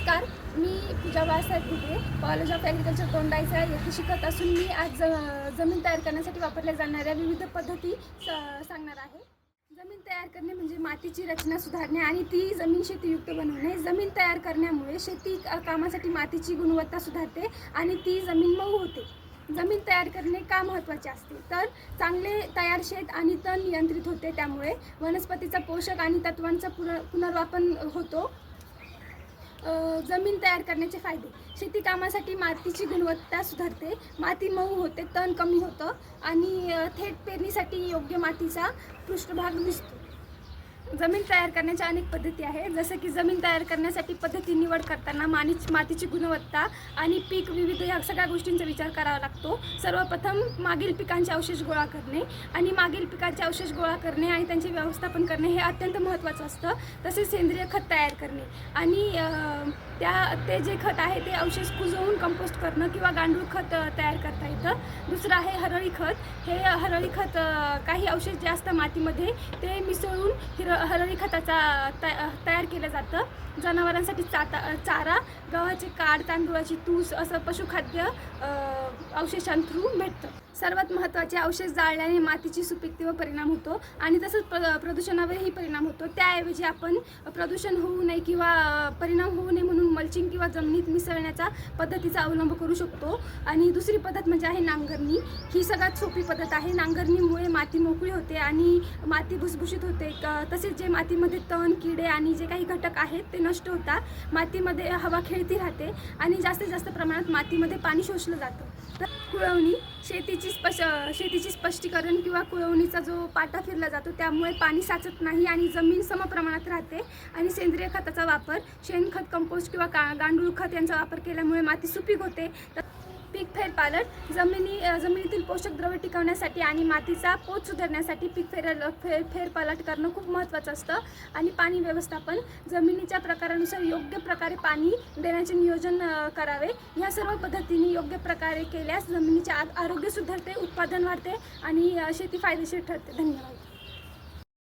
नमस्कार. मी पूजा बाळासाहेब कुठे college of agriculture Dondaicha येथे शिकत असून मी आज ज- जमीन तयार करण्यासाठी वापरल्या जाणाऱ्या विविध पद्धती स- सांगणार आहे. जमीन तयार करणे म्हणजे मातीची रचना सुधारणे आणि ती जमीन शेतीयुक्त बनवणे. जमीन तयार करण्यामुळे शेती कामासाठी मातीची गुणवत्ता सुधारते आणि ती जमीन मऊ होते. जमीन तयार करणे का महत्त्वाचे असते? तर चांगले तयार शेत आणि तण नियंत्रित होते त्यामुळे वनस्पतीचा पोषक आणि तत्वांचा पुनर पुनर्वापन होतो. जमीन तयार करण्याचे फायदे. शेती कामासाठी मातीची गुणवत्ता सुधारते. माती मऊ होते तण कमी होतं आणि थेट पेरणीसाठी योग्य मातीचा पृष्ठभाग दिसतो जमीन तयार करण्याच्या अनेक पद्धती आहेत. जसं की जमीन तयार करण्यासाठी पद्धती निवड करताना मानी मातीची गुणवत्ता आणि पीक विविध या सगळ्या गोष्टींचा विचार करावा लागतो. सर्वप्रथम मागील पिकांचे अवशेष गोळा करणे आणि मागील पिकांचे अवशेष गोळा करणे आणि त्यांचे व्यवस्थापन करणे हे अत्यंत महत्त्वाचं असतं. तसेच सेंद्रिय खत तयार करणे आणि त्या ते जे खत आहे ते अवशेष कुजवून कंपोस्ट करणं किंवा गांडूळ खत तयार करता येतं. दुसरं आहे हरळी खत. हे हरळी खत काही औषध जे असतं मातीमध्ये ते मिसळून हिर हरळी खताचा तया तयार केलं जातं. जनावरांसाठी चाता चारा गव्हाचे काड तांदूळाची तूस असं पशुखाद्य अवशेषांथ्रू भेटतं सर्वात महत्त्वाचे अवशेष जाळल्याने मातीची सुपीकतेवर परिणाम होतो आणि तसंच प्र प्रदूषणावरही परिणाम होतो. त्याऐवजी आपण प्रदूषण होऊ नये किंवा परिणाम होऊ नये म्हणून मल्चिंग किंवा जमिनीत मिसळण्याचा पद्धतीचा अवलंब करू शकतो. आणि दुसरी पद्धत म्हणजे आहे नांगरणी. ही सगळ्यात सोपी पद्धत आहे. नांगरणीमुळे माती मोकळी होते आणि माती भुसभुशीत होते. क- तसेच जे मातीमध्ये तण किडे आणि जे काही घटक आहेत ते नष्ट होतात. मातीमध्ये हवा खेळती राहते आणि जास्तीत जास्त प्रमाणात मातीमध्ये पाणी शोषलं जातं. तर कुळवणी शेतीची स्पश शेतीची स्पष्टीकरण किंवा कुळवणीचा जो पाटा फिरला जातो त्यामुळे पाणी साचत नाही आणि जमीन समप्रमाणात राहते. आणि सेंद्रिय खताचा वापर शेणखत कंपोस्ट किंवा का गांडूळ खत यांचा वापर केल्यामुळे माती सुपीक होते. तर पीक फेरपालट जमिनी जमिनीतील पोषक द्रव्य टिकवण्यासाठी आणि मातीचा पोत सुधारण्यासाठी पीक फेर फेर फेरपालट करणं खूप महत्त्वाचं असतं. आणि पाणी व्यवस्थापन जमिनीच्या प्रकारानुसार योग्य प्रकारे पाणी देण्याचे नियोजन करावे. ह्या सर्व पद्धतीने योग्य प्रकारे केल्यास जमिनीचे आरोग्य सुधारते उत्पादन वाढते आणि शेती फायदेशीर ठरते. धन्यवाद.